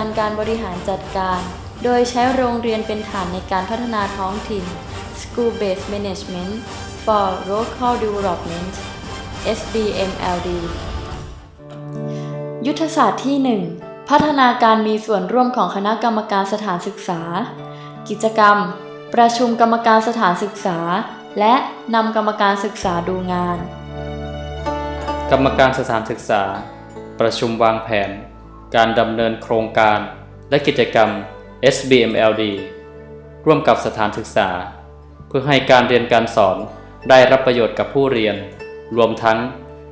การการบริหารจัดการ โดยใช้โรงเรียนเป็นฐานในการพัฒนาท้องถิ่น School Based Management for Local Development SBMLD ยุทธศาสตร์ที่ 1 พัฒนาการมีส่วนร่วมของคณะกรรมการสถานศึกษา กิจกรรม ประชุมกรรมการสถานศึกษา และนำกรรมการศึกษาดูงาน กรรมการสถานศึกษา ประชุมวางแผน การดำเนินโครงการ และกิจกรรม SBMLD ร่วมกับสถานศึกษา เพื่อให้การเรียนการสอนได้รับประโยชน์กับผู้เรียน รวมทั้ง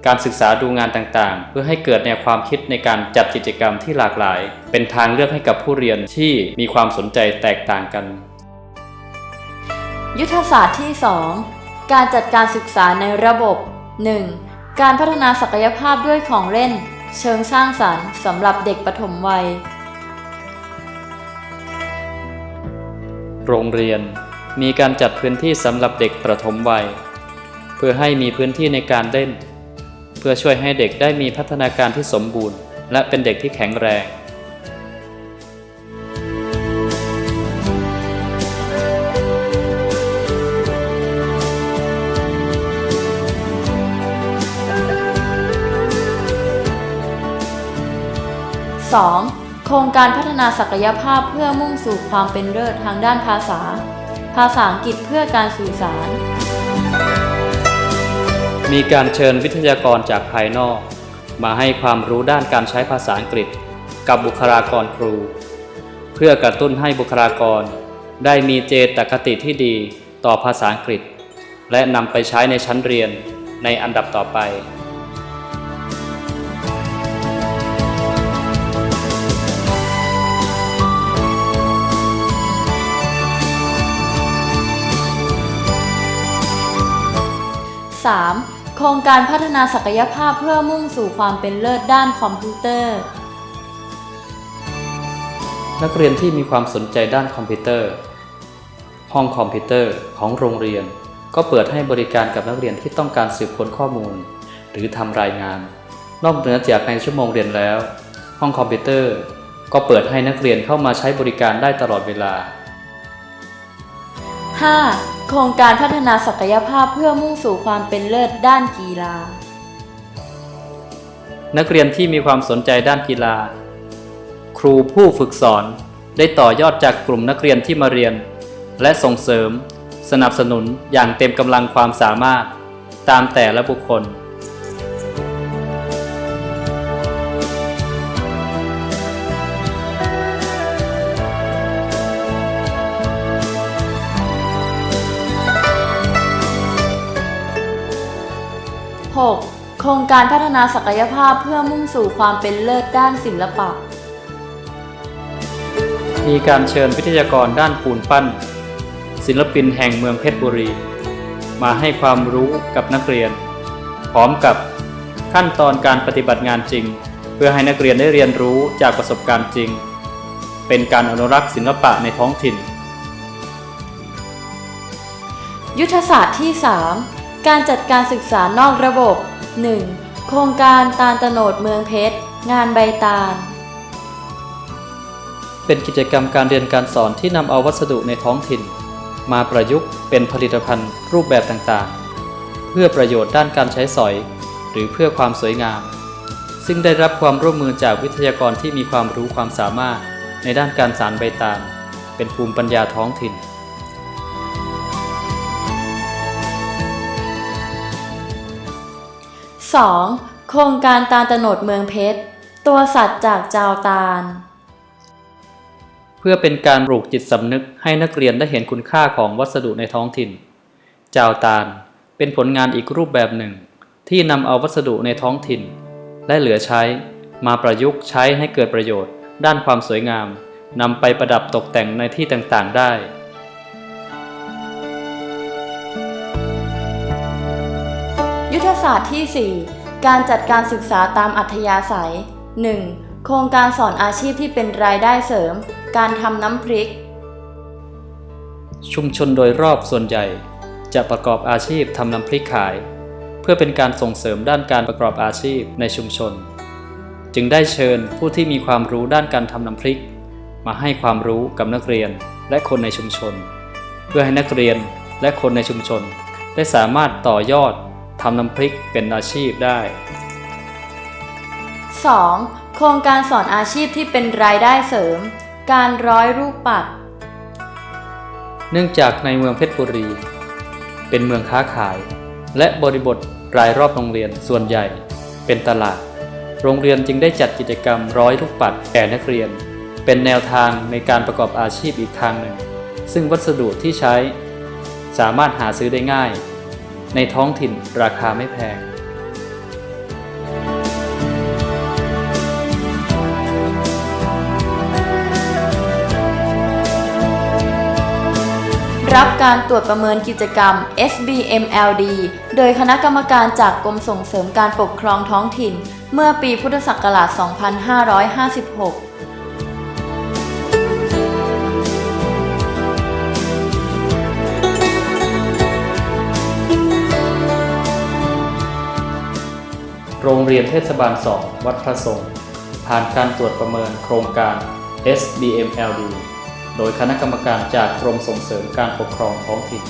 การศึกษาดูงานต่างๆ เพื่อให้เกิดแนวความคิดในการจัดกิจกรรมที่หลากหลาย เป็นทางเลือกให้กับผู้เรียนที่มีความสนใจแตกต่างกัน ยุทธศาสตร์ที่ 2 การจัดการศึกษาในระบบ 1. การพัฒนาศักยภาพด้วยของเล่น เชิงสร้างสรรค์สำหรับเด็กปฐมวัย โรงเรียนมีการจัดพื้นที่สำหรับเด็กประถมวัย เพื่อให้มีพื้นที่ในการเล่น เพื่อช่วยให้เด็กได้มีพัฒนาการที่สมบูรณ์ และเป็นเด็กที่แข็งแรง 2. โครงการพัฒนาศักยภาพเพื่อมุ่งสู่ความเป็นเลิศทางด้านภาษา ภาษาอังกฤษเพื่อการสื่อสาร มีการเชิญวิทยากรจากภายนอก มาให้ความรู้ด้านการใช้ภาษาอังกฤษ กับบุคลากรครู เพื่อกระตุ้นให้บุคลากร ได้มีเจตคติที่ดีต่อภาษาอังกฤษ และนำไปใช้ในชั้นเรียนในอันดับต่อไป 3. โครงการพัฒนาศักยภาพเพื่อมุ่งสู่ความเป็นเลิศด้านคอมพิวเตอร์ นักเรียนที่มีความสนใจด้านคอมพิวเตอร์ ห้องคอมพิวเตอร์ของโรงเรียน ก็เปิดให้บริการกับนักเรียนที่ต้องการสืบค้นข้อมูล หรือทำรายงาน นอกเหนือจากในชั่วโมงเรียนแล้ว ห้องคอมพิวเตอร์ ก็เปิดให้นักเรียนเข้ามาใช้บริการได้ตลอดเวลา 5. โครงการพัฒนาศักยภาพเพื่อมุ่งสู่ความเป็นเลิศด้านกีฬา นักเรียนที่มีความสนใจด้านกีฬา ครูผู้ฝึกสอนได้ต่อยอดจากกลุ่มนักเรียนที่มาเรียน และส่งเสริม สนับสนุนอย่างเต็มกำลังความสามารถ ตามแต่ละบุคคล 6. โครงการพัฒนาศักยภาพเพื่อมุ่งสู่ความเป็นเลิศด้านศิลปะ มีการเชิญวิทยากรด้านปูนปั้น ศิลปินแห่งเมืองเพชรบุรี มาให้ความรู้กับนักเรียน พร้อมกับขั้นตอนการปฏิบัติงานจริง เพื่อให้นักเรียนได้เรียนรู้จากประสบการณ์จริง เป็นการอนุรักษ์ศิลปะในท้องถิ่น ยุทธศาสตร์ที่ 3 การจัดการศึกษานอกระบบ 1. โครงการตาลตะโนดเมืองเพชร งานใบตาล เป็นกิจกรรมการเรียนการสอนที่นำเอาวัสดุในท้องถิ่น มาประยุกต์เป็นผลิตภัณฑ์รูปแบบต่างๆ เพื่อประโยชน์ด้านการใช้สอย หรือเพื่อความสวยงาม ซึ่งได้รับความร่วมมือจากวิทยากรที่มีความรู้ความสามารถในด้านการสารใบตาล เป็นภูมิปัญญาท้องถิ่น 2. โครงการตาลตนดเมืองเพชร ตัวสัตว์จากจาวตาล เพื่อเป็นการปลูกจิตสำนึกให้นักเรียนได้เห็นคุณค่าของวัสดุในท้องถิ่น จาวตาลเป็นผลงานอีกรูปแบบหนึ่ง ที่นำเอาวัสดุในท้องถิ่น และเหลือใช้ มาประยุกต์ใช้ให้เกิดประโยชน์ ด้านความสวยงามนำไปประดับตกแต่งในที่ต่างๆ ได้ ยุทธศาสตร์ที่ 4 การจัดการศึกษาตามอัธยาศัย 1. โครงการสอนอาชีพที่เป็นรายได้เสริม การทำน้ำพริก ชุมชนโดยรอบส่วนใหญ่ จะประกอบอาชีพทำน้ำพริกขาย เพื่อเป็นการส่งเสริมด้านการประกอบอาชีพในชุมชน จึงจึงได้เชิญผู้ที่มีความรู้ด้านการทำน้ำพริก มาให้ความรู้กับนักเรียนและคนในชุมชน เพื่อให้นักเรียนและคนในชุมชน ได้สามารถต่อยอด ทำน้ำพริกเป็นอาชีพได้ 2. โครงการสอนอาชีพที่เป็นรายได้เสริม การร้อยรูปปัด เนื่องจากในเมืองเพชรบุรี เป็นเมืองค้าขาย และบริบทรายรอบโรงเรียนส่วนใหญ่ เป็นตลาด โรงเรียนจึงได้จัดกิจกรรมร้อยลูกปัดแก่นักเรียน เป็นแนวทางในการประกอบอาชีพอีกทางหนึ่ง ซึ่งวัสดุที่ใช้ สามารถหาซื้อได้ง่าย ในท้องถิ่นราคาไม่แพงรับการตรวจประเมินกิจกรรม SBMLD โดยคณะกรรมการจากกรมส่งเสริมการปกครองท้องถิ่น เมื่อปีพุทธศักราช 2556 โรงเรียนเทศบาล 2 วัดพระสงฆ์ผ่านการตรวจประเมินโครงการ SBMLD โดยคณะกรรมการจากกรมส่งเสริมการปกครองท้องถิ่น